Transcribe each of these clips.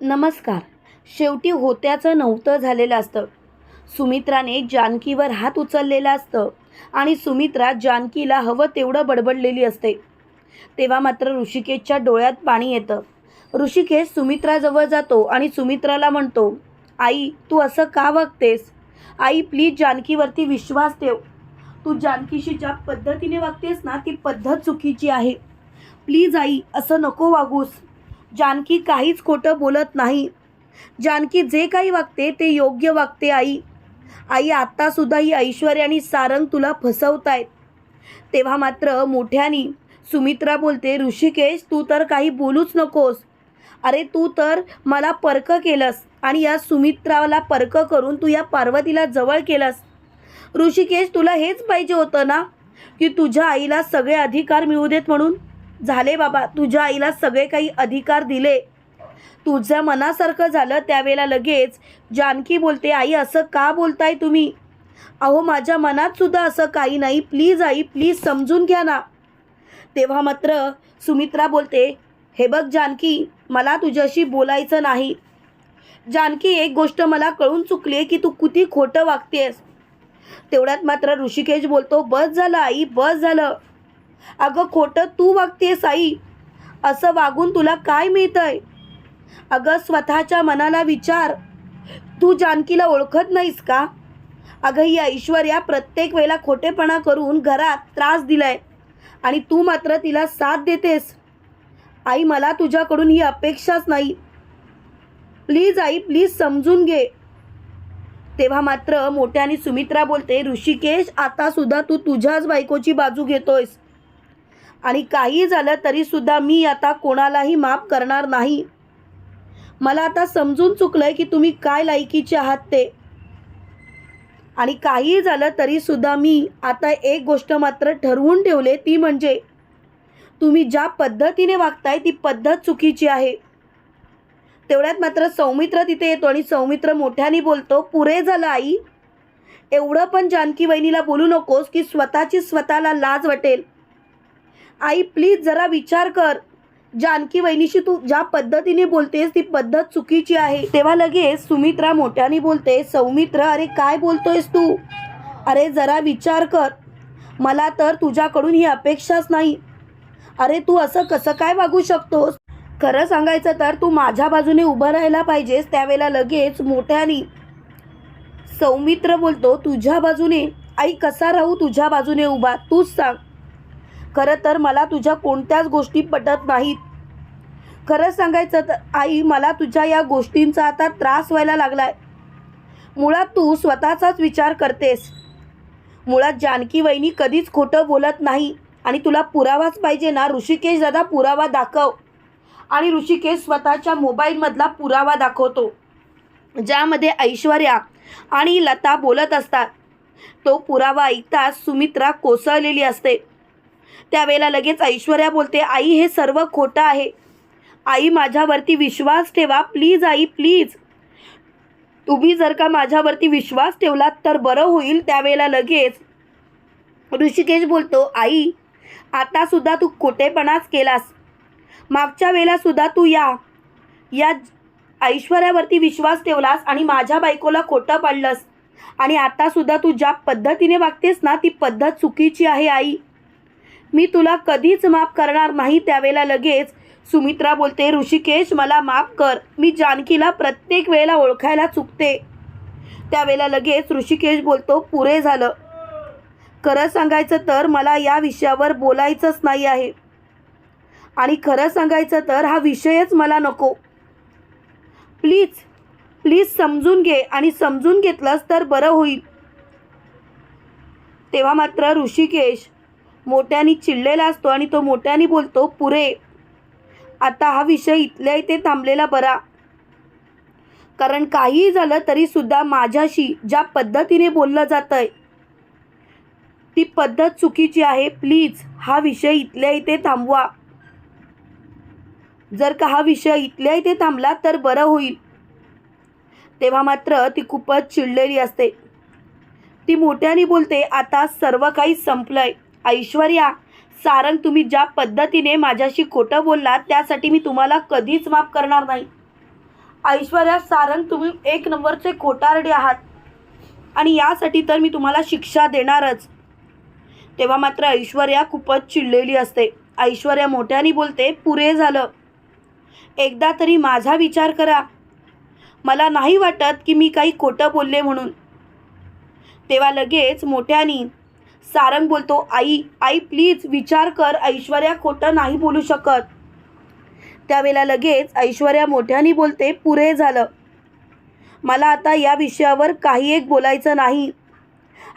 नमस्कार. शेवटी होत्याचं नव्हतं झालेलं असतं. सुमित्राने जानकीवर हात उचललेला असतं आणि सुमित्रा जानकीला हवं तेवढं बडबडलेली असते. तेव्हा मात्र ऋषिकेशच्या डोळ्यात पाणी येतं. ऋषिकेश सुमित्राजवळ जातो आणि सुमित्राला म्हणतो आई तू असं का वागतेस? आई प्लीज जानकीवरती विश्वास ठेव. तू जानकीशी ज्या पद्धतीने वागतेस ना ती पद्धत चुकीची आहे. प्लीज आई असं नको वागूस. जानकी काहीच खोटं बोलत नाही. जानकी जे काही वागते ते योग्य वागते आई. आई आत्तासुद्धा ही ऐश्वर्या आणि सारंग तुला फसवतायत. तेव्हा मात्र मोठ्यानी सुमित्रा बोलते ऋषिकेश तू तर काही बोलूच नकोस. अरे तू तर मला पर्क केलंस आणि या सुमित्राला पर्क करून तू या पार्वतीला जवळ केलंस. ऋषिकेश तुला हेच पाहिजे होतं ना की तुझ्या आईला सगळे अधिकार मिळू देत म्हणून? झाले बाबा तुझ्या आईला सगळे काही अधिकार दिले. तुझ्या मनासारखं झालं त्यावेळेला लगेच जानकी बोलते आई असं का बोलताय तुम्ही? अहो माझ्या मनात सुद्धा असं काही नाही. प्लीज आई प्लीज समजून घ्या ना. तेव्हा मात्र सुमित्रा बोलते हे बघ जानकी मला तुझ्याशी बोलायचं नाही. जानकी एक गोष्ट मला कळून चुकली आहे की तू किती खोटं वागतेस. तेवढ्यात मात्र ऋषिकेश बोलतो बस झालं आई बस झालं. अगं खोटं तू वागतेस आई असं वागून तुला काय मिळतंय? अगं स्वतःच्या मनाला विचार. तू जानकीला ओळखत नाहीस का? अगं ही ऐश्वर्या प्रत्येक वेळेला खोटेपणा करून घरात त्रास दिलाय आणि तू मात्र तिला साथ देतेस. आई मला तुझ्याकडून ही अपेक्षाच नाही. प्लीज आई प्लीज समजून घे. तेव्हा मात्र मोठ्याने सुमित्रा बोलते ऋषिकेश आता सुद्धा तू तुझ्याच बायकोची बाजू घेतोयस. आणि काही झालं तरी सुद्धा मी आता कोणालाही माफ करणार नाही. मला आता समजून चुकलंय की तुम्ही काय लायकीचे आहात ते. आणि काही झालं तरी सुद्धा मी आता एक गोष्ट मात्र ठरवून ठेवले ती म्हणजे तुम्ही ज्या पद्धतीने वागताय ती पद्धत चुकीची आहे. तेवढ्यात मात्र सौमित्र तिथे येतो आणि सौमित्र मोठ्याने बोलतो पुरे झालं आई. एवढं पण जानकी वहिनीला बोलू नकोस की स्वतःची स्वतःला लाज वाटेल. आई प्लीज जरा विचार कर. जानकी वहिनीशी तू ज्या पद्धतीने बोलतेस ती पद्धत चुकीची आहे. तेव्हा लगेच सुमित्रा मोठ्याने बोलते सौमित्र अरे काय बोलतोयस तू? अरे जरा विचार कर. मला तर तुझ्याकडून ही अपेक्षाच नाही. अरे तू असं कसं काय वागू शकतोस? खरं सांगायचं तर तू माझ्या बाजूने उभं राहायला पाहिजेस त्यावेळेला लगेच मोठ्याने सौमित्र बोलतो तुझ्या बाजूने? आई कसा राहू तुझ्या बाजूने उभा? तूच सांग. खरं तर मला तुझ्या कोणत्याच गोष्टी पटत नाहीत. खरं सांगायचं तर आई मला तुझ्या या गोष्टींचा आता त्रास व्हायला लागलाय. मुळात तू स्वतःचाच विचार करतेस. मुळात जानकी वहिनी कधीच खोटं बोलत नाही आणि तुला पुरावाच पाहिजे ना? ऋषिकेश दादा पुरावा दाखव. आणि ऋषिकेश स्वतःच्या मोबाईलमधला पुरावा दाखवतो. ज्यामध्ये ऐश्वर्या आणि लता बोलत असतात. तो पुरावा ऐकताच सुमित्रा कोसळलेली असते. त्यावेळेला लगेच ऐश्वर्या बोलते आई हे सर्व खोटं आहे. आई माझ्यावरती विश्वास ठेवा. प्लीज आई प्लीज. तुम्ही जर का माझ्यावरती विश्वास ठेवलात तर बरं होईल. त्यावेळेला लगेच ऋषिकेश बोलतो आई आतासुद्धा तू खोटेपणाच केलास. मागच्या वेळेलासुद्धा तू या या ऐश्वर्यावरती विश्वास ठेवलास आणि माझ्या बायकोला खोटं पाडलंस. आणि आतासुद्धा तू ज्या पद्धतीने वागतेस ना ती पद्धत चुकीची आहे आई. मी तुला कधीच माफ करणार नाही त्यावेळेला लगेच. सुमित्रा बोलते ऋषिकेश मला माफ कर. मी जानकीला प्रत्येक वेळेला ओळखायला चुकते. त्यावेळेला लगेच ऋषिकेश बोलतो पुरे झालं. खरं सांगायचं तर मला या विषयावर बोलायचंच नाही आहे. आणि खरं सांगायचं तर हा विषयच मला नको. प्लीज प्लीज समजून घे आणि समजून घेतलंस तर बरं होईल. तेव्हा मात्र ऋषिकेश मोठ्याने चिडलेला असतो आणि तो मोठ्याने बोलतो पुरे आता हा विषय इथल्या इथे थांबलेला बरा. कारण काहीही झालं तरी सुद्धा माझ्याशी ज्या पद्धतीने बोललं जातंय ती पद्धत चुकीची आहे. प्लीज हा विषय इथल्या इथे थांबवा. जर का हा विषय इथल्या इथे थांबला तर बरं होईल. तेव्हा मात्र ती खूपच चिडलेली असते. ती मोठ्याने बोलते आता सर्व काही संपलंय. ऐश्वर्या सारंग तुम्ही ज्या पद्धतीने माझ्याशी खोटं बोललात त्यासाठी मी तुम्हाला कधीच माफ करणार नाही. ऐश्वर्या सारंग तुम्ही एक नंबरचे खोटारडे आहात. आणि यासाठी तर मी तुम्हाला शिक्षा देणारच. तेव्हा मात्र ऐश्वर्या खूपच चिडलेली असते. ऐश्वर्या मोठ्याने बोलते पुरे झालं. एकदा तरी माझा विचार करा. मला नाही वाटत की मी काही खोटं बोलले म्हणून. तेव्हा लगेच मोठ्यानी सारंग बोलतो आई आई प्लीज विचार कर ऐश्वर्या खोटं नाही बोलू शकत. त्यावेळेला लगेच ऐश्वर्या मोठ्याने बोलते पुरे झालं. मला आता या विषयावर काही एक बोलायचं नाही.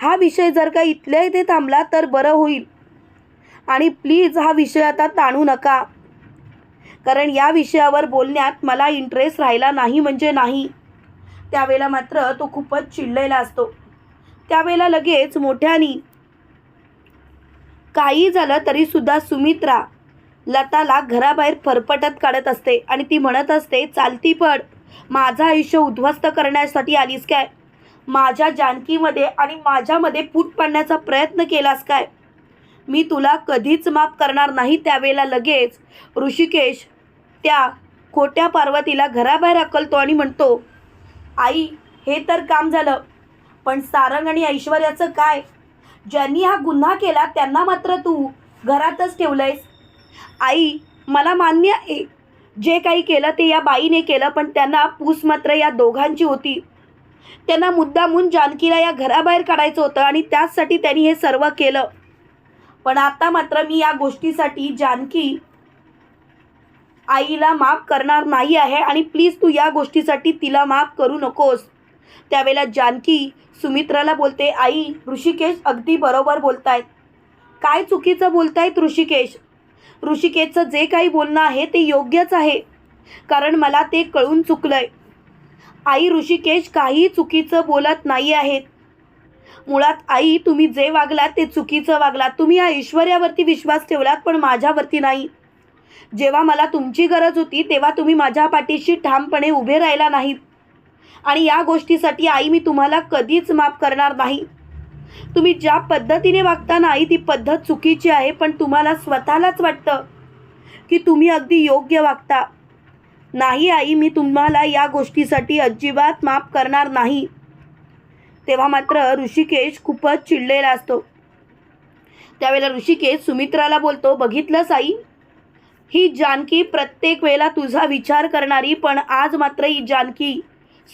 हा विषय जर का इथल्या इथे थांबला तर बरं होईल. आणि प्लीज हा विषय आता ताणू नका. कारण या विषयावर बोलण्यात मला इंटरेस्ट राहिला नाही म्हणजे नाही. त्यावेळेला मात्र तो खूपच चिडलेला असतो. त्यावेळेला लगेच मोठ्यानी काही झालं तरीसुद्धा सुमित्रा लताला घराबाहेर फरफटत काढत असते आणि ती म्हणत असते चालती पड माझं आयुष्य उद्ध्वस्त करण्यासाठी आलीस काय? माझ्या जानकीमध्ये आणि माझ्यामध्ये फूट पाडण्याचा प्रयत्न केलास काय? मी तुला कधीच माफ करणार नाही त्यावेळेला लगेच. ऋषिकेश त्या खोट्या पार्वतीला घराबाहेर अकलतो आणि म्हणतो आई हे तर काम झालं. पण सारंग आणि ऐश्वर्याचं काय? ज्यांनी हा गुन्हा केला त्यांना मात्र तू घरातच ठेवलंयस. आई मला मान्य आहे. जे काही केलं ते या बाईने केलं पण त्यांना पूस मात्र या दोघांची होती. त्यांना मुद्दामून जानकीला या घराबाहेर काढायचं होतं आणि त्याचसाठी त्यांनी हे सर्व केलं. पण आता मात्र मी या गोष्टीसाठी जानकी आईला माफ करणार नाही आहे आणि प्लीज तू या गोष्टीसाठी तिला माफ करू नकोस. त्यावेळेला जानकी सुमित्राला बोलते आई ऋषिकेश अगदी बरोबर बोलतायत. काय चुकीचं बोलतायत ऋषिकेश? ऋषिकेशचं जे काही बोलणं आहे ते योग्यच आहे कारण मला ते कळून चुकलंय. आई ऋषिकेश काही चुकीचं बोलत नाही आहेत. मुळात आई तुम्ही जे वागलात ते चुकीचं वागलात. तुम्ही या ऐश्वर्यावरती विश्वास ठेवलात पण माझ्यावरती नाही. जेव्हा मला तुमची गरज होती तेव्हा तुम्ही माझ्या पाठीशी ठामपणे उभे राहिला नाहीत. आणि या गोष्टीसाठी आई मी तुम्हाला कधीच माफ करणार नाही. तुम्ही ज्या पद्धतीने वागता ना आई ती पद्धत चुकीची आहे पण तुम्हाला स्वतःलाच वाटतं की तुम्ही अगदी योग्य वागता. नाही आई मी तुम्हाला या गोष्टीसाठी अजिबात माफ करणार नाही. तेव्हा मात्र ऋषिकेश खूपच चिडलेला असतो. त्यावेळेला ऋषिकेश सुमित्राला बोलतो बघितलंस आई? ही जानकी प्रत्येक वेळेला तुझा विचार करणारी पण आज मात्र ही जानकी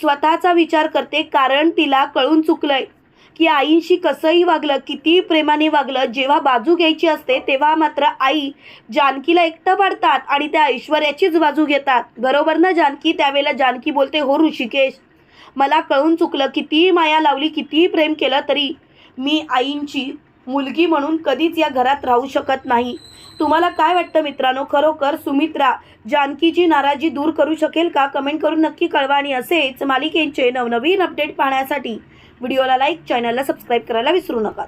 स्वतःचा विचार करते कारण तिला कळून चुकलंय की आईंशी कसंही वागलं कितीही प्रेमाने वागलं जेव्हा बाजू घ्यायची असते तेव्हा मात्र आई जानकीला एकटं पाडतात आणि त्या ऐश्वर्याचीच बाजू घेतात. बरोबर ना जानकी? त्यावेळेला जानकी बोलते हो ऋषिकेश मला कळून चुकलं कितीही माया लावली कितीही प्रेम केलं तरी मी आईंची मुलगी म्हणून कधीच या घरात राहू शकत नाही. तुम्हाला काय वाटतं मित्रांनो? खरोखर सुमित्रा जानकीची नाराजी दूर करू शकेल का? कमेंट करून नक्की कळवा आणि असेच मालिकेचे नवनवीन अपडेट पाहण्यासाठी व्हिडिओला लाईक चॅनलला सबस्क्राईब करायला विसरू नका.